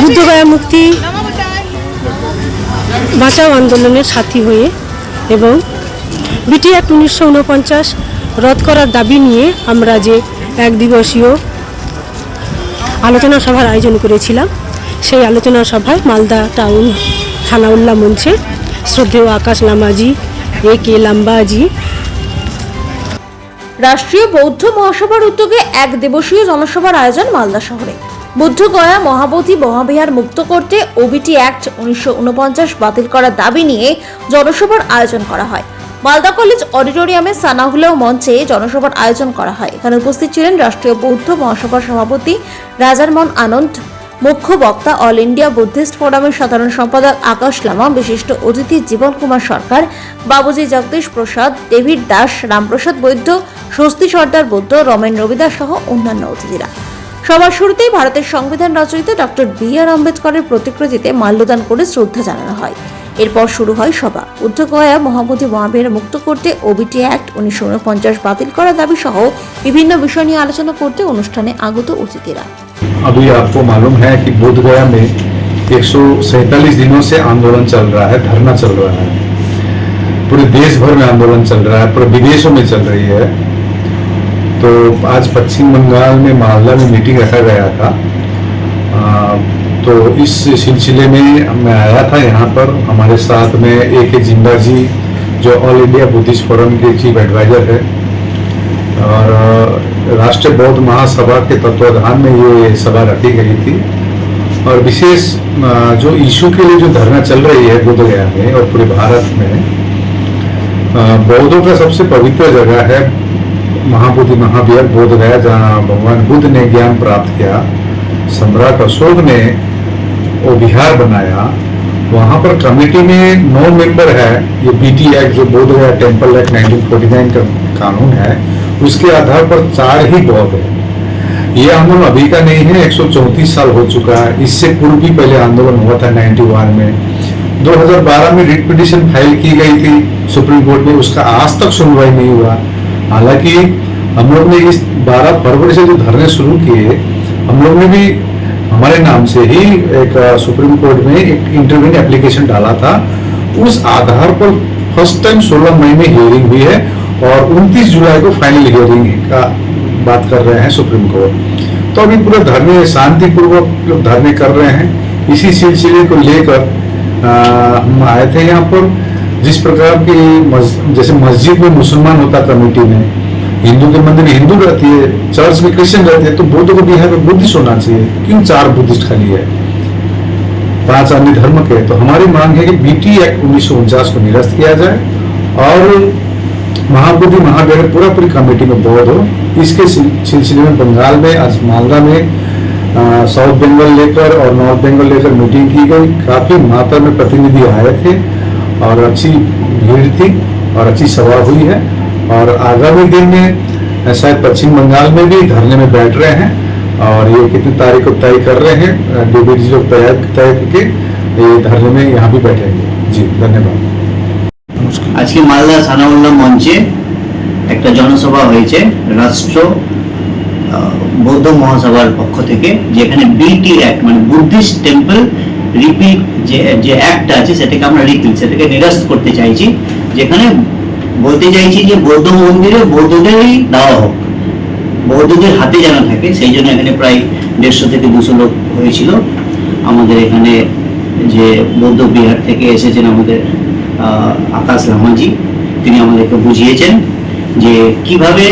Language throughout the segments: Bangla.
বুদ্ধগয়া মুক্তি, বাঁচাও আন্দোলনের সাথী হয়ে এবং বিটি অ্যাক্ট উনিশশো উনপঞ্চাশ রদ করার দাবি নিয়ে আমরা যে এক দিবসীয় আলোচনা সভার আয়োজন করেছিলাম, সেই আলোচনা সভায় মালদা টাউন থানাউল্লাহ মঞ্চে শ্রদ্ধেয় আকাশ লামাজি, এ কে লাম্বাজি রাষ্ট্রীয় বৌদ্ধ মহাসভার উদ্যোগে এক দিবসীয় জনসভার আয়োজন মালদা শহরে। বুদ্ধগয়া মহাবোধি মহাবিহার মুক্ত করতে ওবিটি অ্যাক্ট উনিশশো উনপঞ্চাশ বাতিল করার দাবি নিয়ে জনসভার আয়োজন করা হয়। মালদা কলেজ অডিটোরিয়ামে সানাহুলাও মঞ্চে জনসভার আয়োজন করা হয়। এখানে উপস্থিত ছিলেন রাষ্ট্রীয় বৌদ্ধ মহাসভার সভাপতি রাজারমন আনন্দ, মুখ্য বক্তা অল ইন্ডিয়া বুদ্ধিস্ট ফোরামের সাধারণ সম্পাদক আকাশ লামা, বিশিষ্ট অতিথি জীবন কুমার সরকার, বাবুজি জগদীশ প্রসাদ, ডেভিড দাস, রামপ্রসাদ বৈদ্য, স্বস্তি সর্দার বৈদ্য রমেন রবিদাস সহ অন্যান্য অতিথিরা। সবার শুরুতেই ভারতের সংবিধান রচয়িতা ডক্টর বি আর আম্বেদকরের প্রতিকৃতিতে মাল্যদান করে শ্রদ্ধা জানানো হয় এরপর শুরু হয় সভা উদ্ধগয়া মহাবোধি মহাবীর মুক্ত করতে ওবিটি অ্যাক্ট উনিশশো উনপঞ্চাশ বাতিল করার দাবি সহ বিভিন্ন বিষয় নিয়ে আলোচনা করতে অনুষ্ঠানে আগত অতিথিরা अभी आपको मालूम है कि बोध गया में एक दिनों से आंदोलन चल रहा है धरना चल रहा है पूरे देश भर में आंदोलन चल रहा है पूरे विदेशों में चल रही है तो आज पश्चिम बंगाल में मालदा में मीटिंग रखा गया था। आ, तो इस सिलसिले में मैं आया था यहाँ पर। हमारे साथ में ए के ज़िंदा जी जो ऑल इंडिया बुद्धिस्ट फोरम के चीफ एडवाइजर है। और राष्ट्रीय बौद्ध महासभा के तत्वाधान में ये सभा रखी गई थी। और विशेष जो इशू के लिए जो धरना चल रही है बुद्ध गया में और पूरे भारत में बौद्धों का सबसे पवित्र जगह है महाबोधि महावीर बोध गया, जहाँ भगवान बुद्ध ने ज्ञान प्राप्त किया। सम्राट अशोक ने वो बिहार बनाया। वहाँ पर कमेटी में नौ मेंबर है। ये बीटी एक्ट जो बोध गया टेंपल एक्ट 1949 का कानून है, उसके आधार पर चार ही बौद्ध है। ये आंदोलन अभी का नहीं है 134 साल हो चुका है। इससे पूर्व भी पहले आंदोलन हुआ था 91 में। 2012 में रिट पिटिशन फ़ाइल की गई थी, सुप्रीम कोर्ट में। उसका आज तक सुनवाई नहीं हुआ। हालाँकि हम लोग ने इस 12 फरवरी से जो धरने शुरू किए, हम लोग ने भी हमारे नाम से ही एक सुप्रीम कोर्ट में एक इंटरव्यू एप्लीकेशन डाला था। उस आधार पर फ़र्स्ट टाइम 16 मई में हियरिंग हुई है और 29 जुलाई को फाइनल हियरिंग का बात कर रहे हैं सुप्रीम कोर्ट। तो अभी पूरे धरने शांतिपूर्वक लोग धरने कर रहे हैं। इसी सिलसिले को लेकर हम आए थे यहाँ पर। जिस प्रकार की जैसे मस्जिद में मुसलमान होता कमेटी में, हिंदू के मंदिर में हिंदू रहती है चर्च में क्रिश्चियन रहते हैं तो बौद्ध को बिहार में बुद्धिस्ट होना चाहिए। क्यों चार बुद्धिस्ट खाली है? पाँच अन्य धर्म के तो हमारी मांग है कि बीटी एक्ट उन्नीस सौ उनचास को निरस्त किया जाए और महाबुद्धि महावीर पूरा पूरी कमेटी में बौद्ध हो। इसके सिलसिले में बंगाल में, आज मालदा में साउथ बंगाल लेकर और नॉर्थ बंगाल लेकर मीटिंग की गई। काफ़ी मात्रा में प्रतिनिधि आए थे। और अच्छी भीड़ थी और अच्छी सभा हुई है और आगामी दिन में अ, शायद पश्चिम बंगाल में भी धरने में बैठ रहे हैं और ये कितनी तारीख को तय कर रहे हैं अ, डीबीडी लोग तय तय करके ये धरने में यहाँ भी बैठेंगे जी धन्यवाद আজকে মালদা সানাউল্লাহ মঞ্চে একটা জনসভা হয়েছে রাষ্ট্র আহ, বৌদ্ধ মহাসভার পক্ষ থেকে যেখানে বিটি অ্যাক্ট মানে বুদ্ধিস্ট টেম্পল রিপিল যে যে অ্যাক্টটা আছে, সেটাকে আমরা রিপিল সেটাকে নিরস্ত করতে চাইছি, যেখানে বলতে চাইছি যে বৌদ্ধ মন্দিরে বৌদ্ধদেরই দেওয়া হোক। বৌদ্ধদের হাতে যেন থাকে, সেই জন্য এখানে প্রায় দেড়শো থেকে দুশো লোক হয়েছিল। আমাদের এখানে যে বৌদ্ধ বিহার থেকে এসেছেন আমাদের আকাশ লামাজি তিনি আমাদেরকে বুঝিয়েছেন যে কীভাবে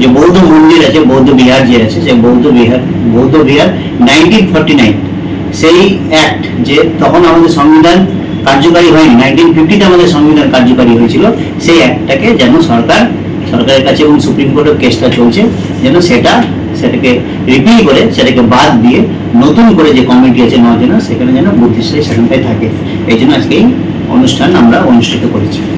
যে বৌদ্ধ মন্দির আছে, বৌদ্ধ বিহার যে আছে, সেই বৌদ্ধ বিহার বৌদ্ধ বিহার নাইনটিন ফর্টি নাইন সেই অ্যাক্ট যে তখন আমাদের সংবিধান কার্যকারী হয়নি। নাইনটিন ফিফটিতে আমাদের সংবিধান কার্যকারী হয়েছিল। সেই অ্যাক্টটাকে যেন সরকার, সরকারের কাছে এবং সুপ্রিম কোর্টের কেসটা চলছে, যেন সেটা, সেটাকে রিপিল করে, সেটাকে বাদ দিয়ে নতুন করে যে কমিটি আছে জন্য সেখানে যেন বুদ্ধিস্টরা সেখানটায় থাকে। এই জন্য আজকে এই অনুষ্ঠান আমরা অনুষ্ঠিত করেছি।